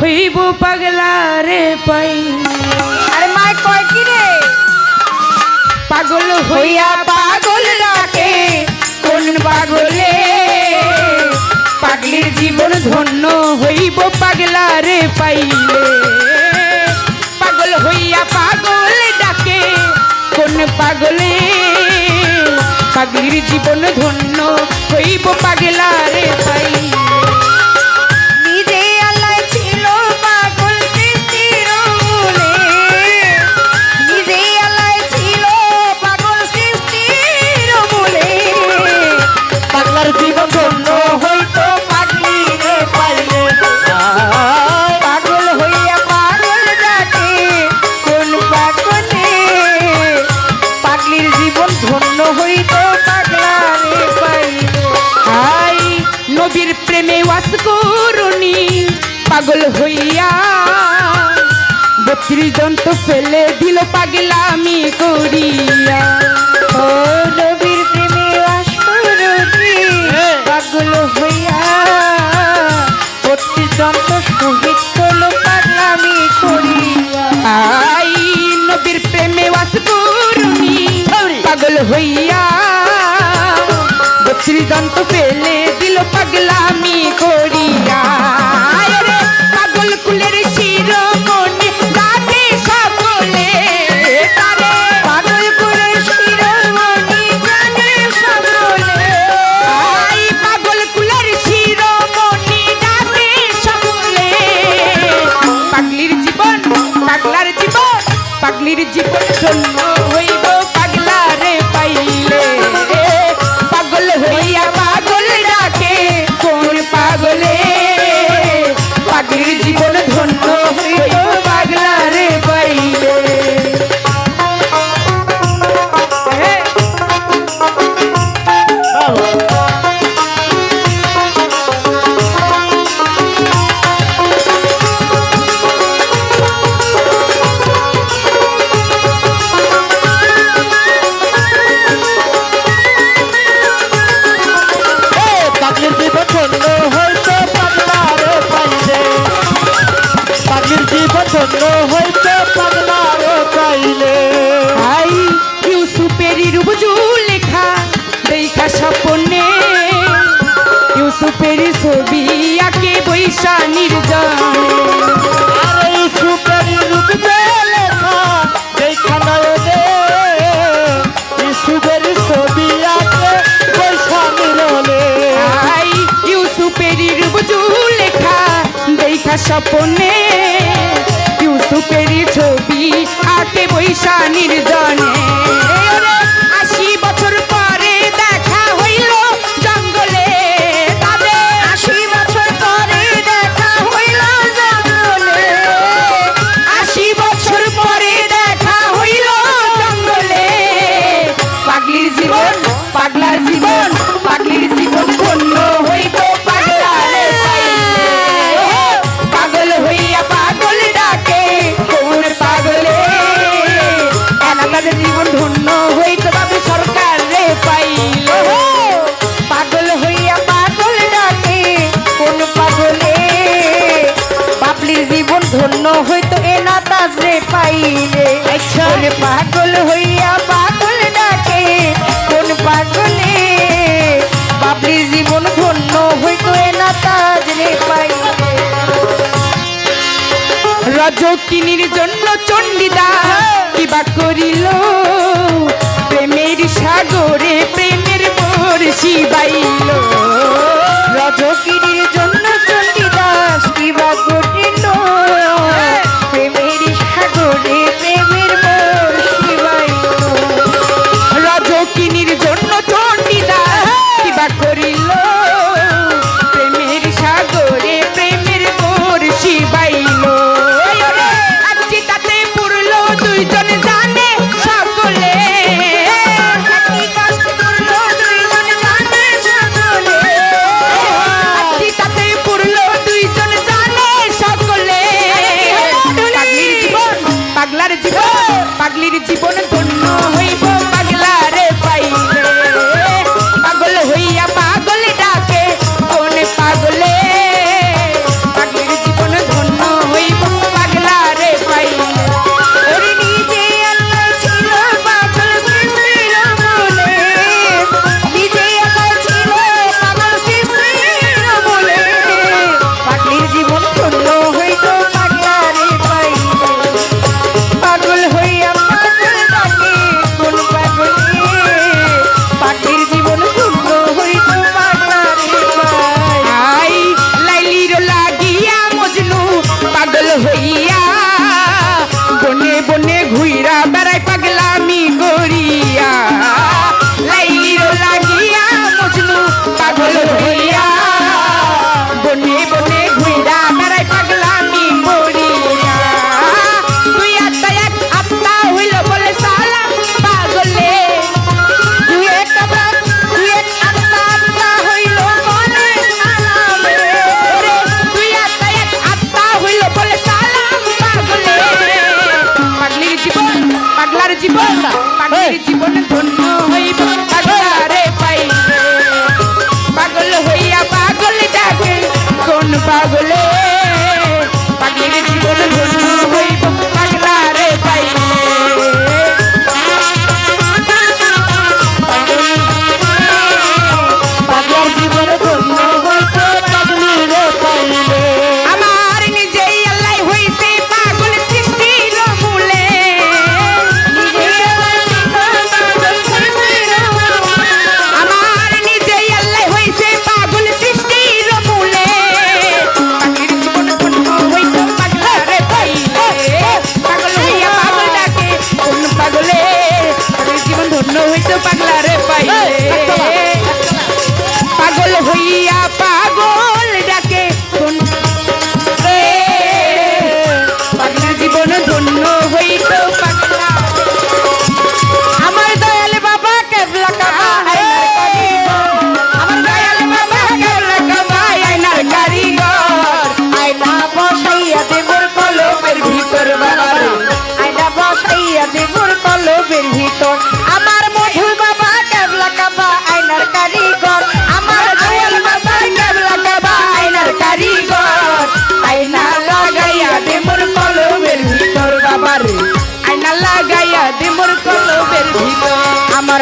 হইব পাগলারে পাই। আরে মাই কয় কি রে? পাগল হইয়া পাগল ডাকে কোন পাগলে? পাগলির জীবন ধন্য হইব পাগলারে পাইলে পাগল হইয়া পাগল ডাকে কোন পাগলে? পাগলির জীবন ধন্য হইব পাগলারে পাইলে ফেলে দিল পাগলামি করিয়া। ও নবীর প্রেমে আশুরতি পাগল হইয়া প্রতি যন্ত্র শহীদ হলো পাগলামি করিয়া। আই নবীর প্রেমে করুনি পাগল হইয়া বত্রিশ জন্ত ফেলে দিল পাগলামি করিয়া। পাগলির জীবন পাগলার জীবন পাগলির জীবন ধন্য স্বপ্নে ইউসুফেরই ছবি আঁকে বৈশা নির্জনে পাইলে? কোন পাগল হইয়া পাগল ডাকে? কোন পাগলে? বাবলির জীবন ধন্য হইতো না তাজরে পাইলে? রজকিনীর জন্য চণ্ডীদা কিবা করিল? প্রেমের সাগরে প্রেমের বর্ষি বাইল। রজকিনীর জন্য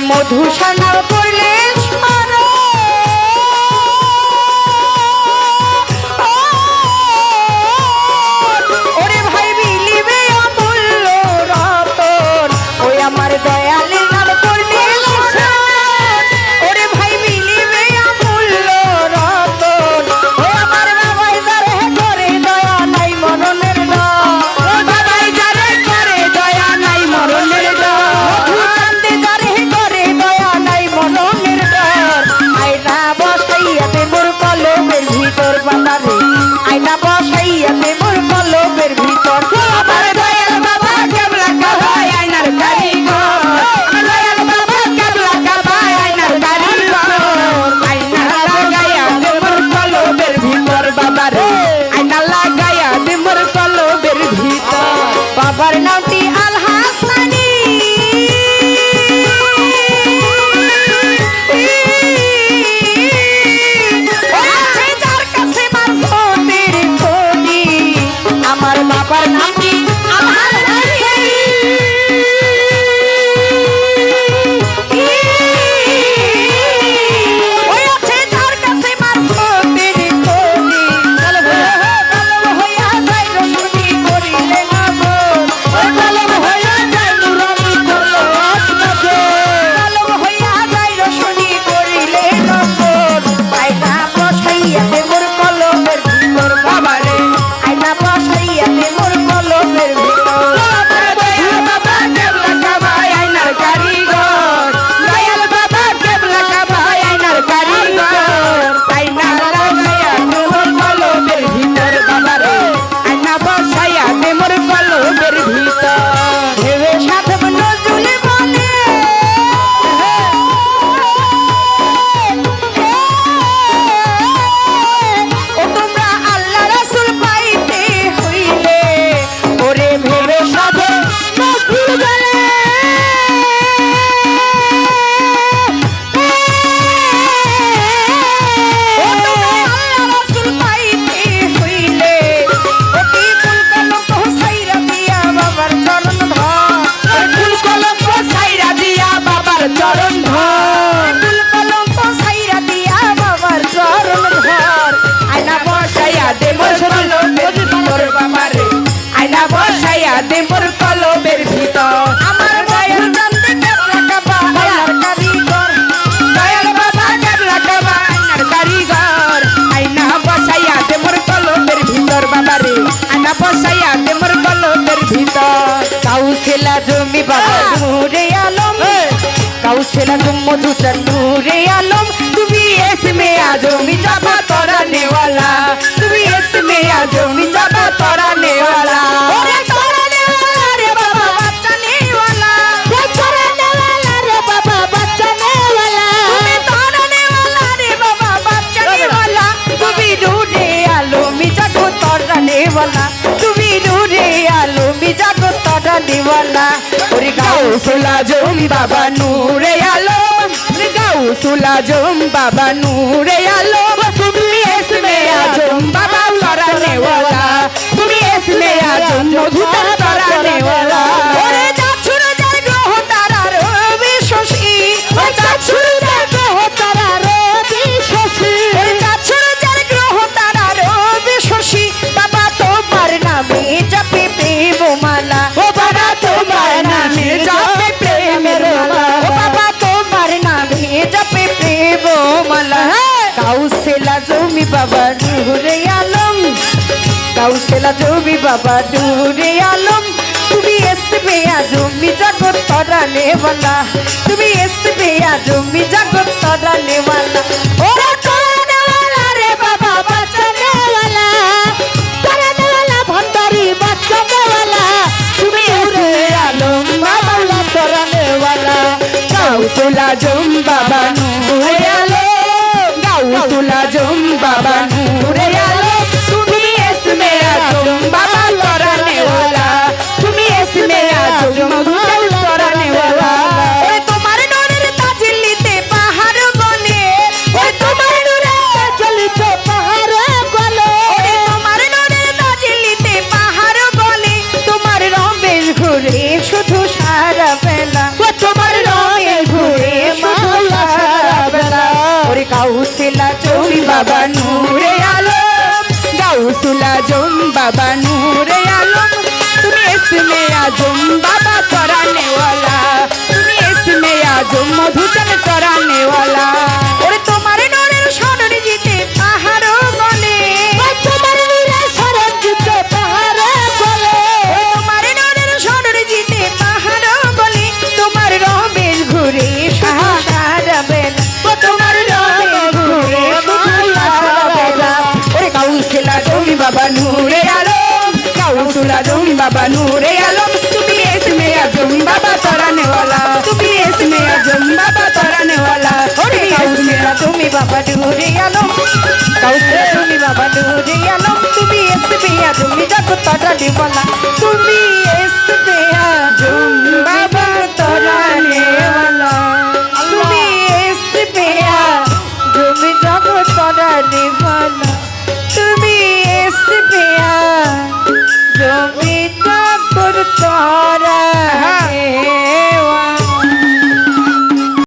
মধুসানা মধু কাঁদে মোর কলবের ভিতর। আমার গায়ের প্রান্তে কেবলা কাবা আইনার কারিগর। দয়াল বাবা কেবলা কাবা আইনার কারিগর। আইনা বসাইয়া দে মোর কলবের ভিতর বাবা রে আইনা বসাইয়া দে মোর কলবের ভিতর। কাউসেলা জমি বাবা নূরে আলম। কাউসেলা তুম মধু চন্দ্রে আলম। গাউসুল আজম বাবা নূরে আলম। গাউসুল আজম বাবা নূরে জপে প্রেম মালা কাউসেলা জমি বাবা নুরে আলম কাউসেলা জমি বাবা নুরে আলম তুমি এসবে জমি জগৎ তরা নেওয়ালা তুমি এসবে জমি জগৎ তরা নেওয়ালা ওরা গাউ তুলা জুম বাবা গাউ তুলা বাবা নূরে আলম, গাউসুল আজম বাবা নূরে আলম, তুমি এসমে আজম বাবা তোরা নেওয়ালা, তুমি এসমে আজম মধুচন তোরা নেওয়ালা। রে আলম তুমি এসবি আর তুমি যত তারা দিবানা